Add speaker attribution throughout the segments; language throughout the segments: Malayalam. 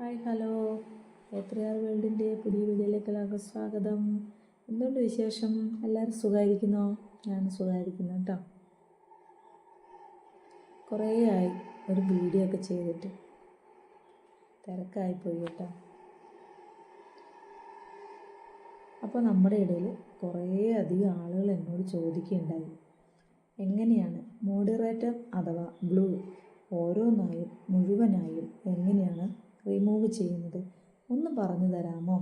Speaker 1: Hi hello. എത്രയാർ വേൾഡിന്റെ പുതിയ വീഡിയോയിലേക്ക് എല്ലാവർക്കും സ്വാഗതം. എന്തുകൊണ്ട് വിശേഷം? എല്ലാവരും സുഖമായിരിക്കുന്നോ? ഞാൻ സുഖമായിരിക്കുന്നു കേട്ടോ. കുറേ ആയി ഒരു വീഡിയോ ഒക്കെ ചെയ്തിട്ട്. തിരക്കായിപ്പോയി കേട്ടോ. അപ്പോൾ നമ്മുടെ ഇടയിൽ കുറേ അധികം ആളുകൾ എന്നോട് ചോദിക്കുകയുണ്ടായി. എങ്ങനെയാണ് മോഡറേറ്റർ അഥവാ ബ്ലൂ ഓരോന്നായും മുഴുവനായും എങ്ങനെയാണ് റിമൂവ് ചെയ്യുന്നത്. ഒന്ന് പറഞ്ഞു തരാമോ?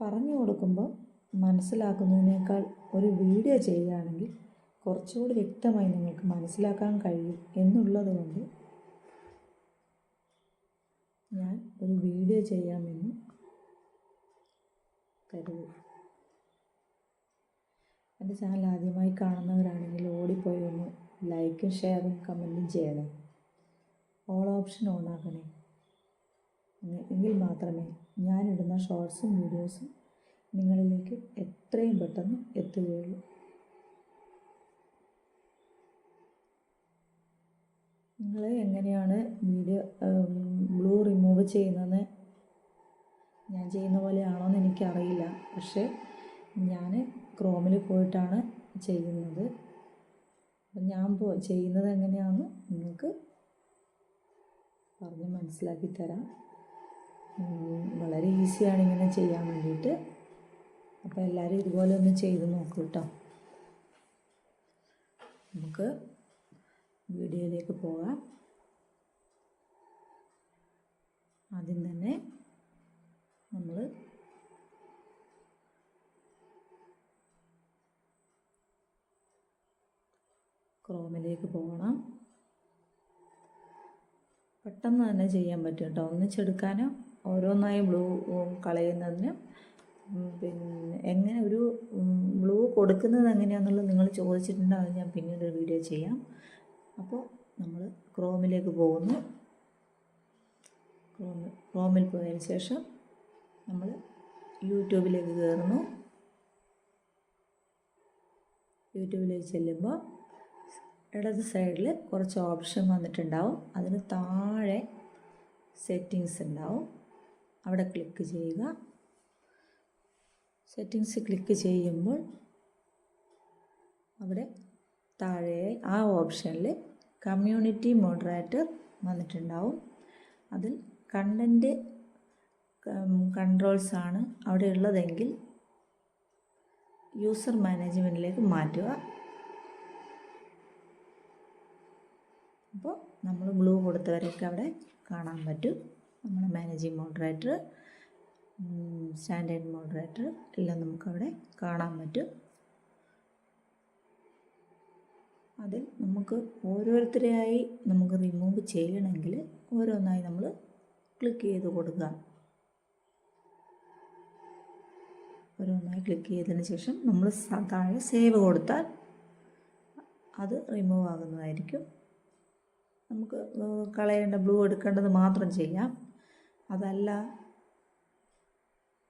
Speaker 1: പറഞ്ഞു കൊടുക്കുമ്പോൾ മനസ്സിലാക്കുന്നതിനേക്കാൾ ഒരു വീഡിയോ ചെയ്യുകയാണെങ്കിൽ കുറച്ചുകൂടി വ്യക്തമായി നിങ്ങൾക്ക് മനസ്സിലാക്കാൻ കഴിയും എന്നുള്ളത് കൊണ്ട് ഞാൻ ഒരു വീഡിയോ ചെയ്യാമെന്ന് കരുതി എന്റെ ചാനൽ ആദ്യമായി കാണുന്നവരാണെങ്കിൽ ഓടിപ്പോയി ഒന്ന് ലൈക്കും ഷെയറും കമന്റും ചെയ്യണേ. ഓൾ ഓപ്ഷൻ ഓൺ ആക്കണേ. എങ്കിൽ മാത്രമേ ഞാനിടുന്ന ഷോർട്സും വീഡിയോസും നിങ്ങളിലേക്ക് എത്രയും പെട്ടെന്ന് എത്തുകയുള്ളൂ. നിങ്ങൾ എങ്ങനെയാണ് വീഡിയോ ബ്ലൂ റിമൂവ് ചെയ്യുന്നത്? ഞാൻ ചെയ്യുന്ന പോലെയാണോ എന്ന് എനിക്കറിയില്ല. പക്ഷേ ഞാൻ ക്രോമിൽ പോയിട്ടാണ് ചെയ്യുന്നത്. ഞാൻ പോ ചെയ്യുന്നത് എങ്ങനെയാണെന്ന് നിങ്ങൾക്ക് പറഞ്ഞ് മനസ്സിലാക്കി തരാം. വളരെ ഈസിയാണ് ഇങ്ങനെ ചെയ്യാൻ വേണ്ടിയിട്ട്. അപ്പോൾ എല്ലാവരും ഇതുപോലെ ഒന്ന് ചെയ്ത് നോക്കൂ കേട്ടോ നമുക്ക് വീഡിയോയിലേക്ക് പോകാം. ആദ്യം തന്നെ നമ്മൾ ക്രോമിലേക്ക് പോകണം. പെട്ടെന്ന് തന്നെ ചെയ്യാൻ പറ്റും കേട്ടോ ഒന്നിച്ചെടുക്കാനോ? ഓരോന്നായി ബ്ലൂ കളയുന്നതിന് പിന്നെ എങ്ങനെ ഒരു ബ്ലൂ കൊടുക്കുന്നത് എങ്ങനെയാണെന്നുള്ളത് നിങ്ങൾ ചോദിച്ചിട്ടുണ്ട് അത് ഞാൻ പിന്നീട് ഒരു വീഡിയോ ചെയ്യാം. അപ്പോൾ നമ്മൾ ക്രോമിലേക്ക് പോകുന്നു. ക്രോമ് ക്രോമിൽ പോയതിന് ശേഷം നമ്മൾ യൂട്യൂബിലേക്ക് കയറുന്നു. യൂട്യൂബിലേക്ക് ചെല്ലുമ്പോൾ ഇടത് സൈഡിൽ കുറച്ച് ഓപ്ഷൻ വന്നിട്ടുണ്ടാവും. അതിന് താഴെ സെറ്റിങ്സ് ഉണ്ടാവും. അവിടെ ക്ലിക്ക് ചെയ്യുക. സെറ്റിങ്സ് ക്ലിക്ക് ചെയ്യുമ്പോൾ അവിടെ താഴെ ആ ഓപ്ഷനിൽ കമ്മ്യൂണിറ്റി മോഡറേറ്റർ വന്നിട്ടുണ്ടാവും. അതിൽ കണ്ടന്റ് കൺട്രോൾസ് ആണ് അവിടെ ഉള്ളതെങ്കിൽ യൂസർ മാനേജ്മെന്റിലേക്ക് മാറ്റുക. അപ്പോൾ നമ്മൾ ബ്ലൂ കൊടുത്തവരൊക്കെ അവിടെ കാണാൻ പറ്റും. നമ്മുടെ മാനേജിങ് മോഡറേറ്റർ സ്റ്റാൻഡേർഡ് മോഡറേറ്റർ എല്ലാം നമുക്കവിടെ കാണാൻ പറ്റും. അതിൽ നമുക്ക് ഓരോരുത്തരെയായി നമുക്ക് റിമൂവ് ചെയ്യണമെങ്കിൽ ഓരോന്നായി നമ്മൾ ക്ലിക്ക് ചെയ്ത് കൊടുക്കുക. ഓരോന്നായി ക്ലിക്ക് ചെയ്തതിന് ശേഷം നമ്മൾ താഴെ സേവ് കൊടുത്താൽ അത് റിമൂവ് ആകുന്നതായിരിക്കും. നമുക്ക് കളയേണ്ട ബ്ലൂ എടുക്കേണ്ടത് മാത്രം ചെയ്യാം. അതല്ല.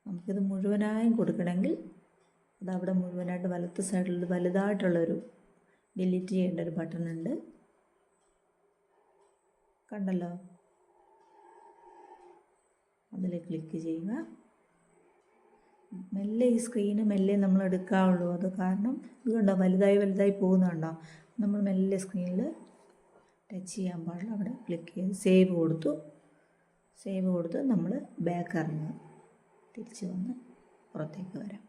Speaker 1: നമുക്കിത് മുഴുവനായും കൊടുക്കണമെങ്കിൽ അത് അവിടെ മുഴുവനായിട്ട് വലത്ത് സൈഡിൽ വലുതായിട്ടുള്ളൊരു ഡിലീറ്റ് ചെയ്യേണ്ട ഒരു ബട്ടൺ ഉണ്ട്. കണ്ടല്ലോ? അതിൽ ക്ലിക്ക് ചെയ്യുക. മെല്ലെ ഈ സ്ക്രീന് മെല്ലെ നമ്മൾ എടുക്കാവുള്ളൂ. അത് കാരണം ഇതുകൊണ്ടോ വലുതായി വലുതായി പോകുന്നുണ്ടോ നമ്മൾ മെല്ലെ സ്ക്രീനിൽ ടച്ച് ചെയ്യാൻ പാടില്ല. അവിടെ ക്ലിക്ക് ചെയ്ത് സേവ് കൊടുത്തു. സേവ് കൊടുത്ത് നമ്മൾ ബാക്ക് ഇറങ്ങുക. തിരിച്ച് വന്ന് പുറത്തേക്ക് വരാം.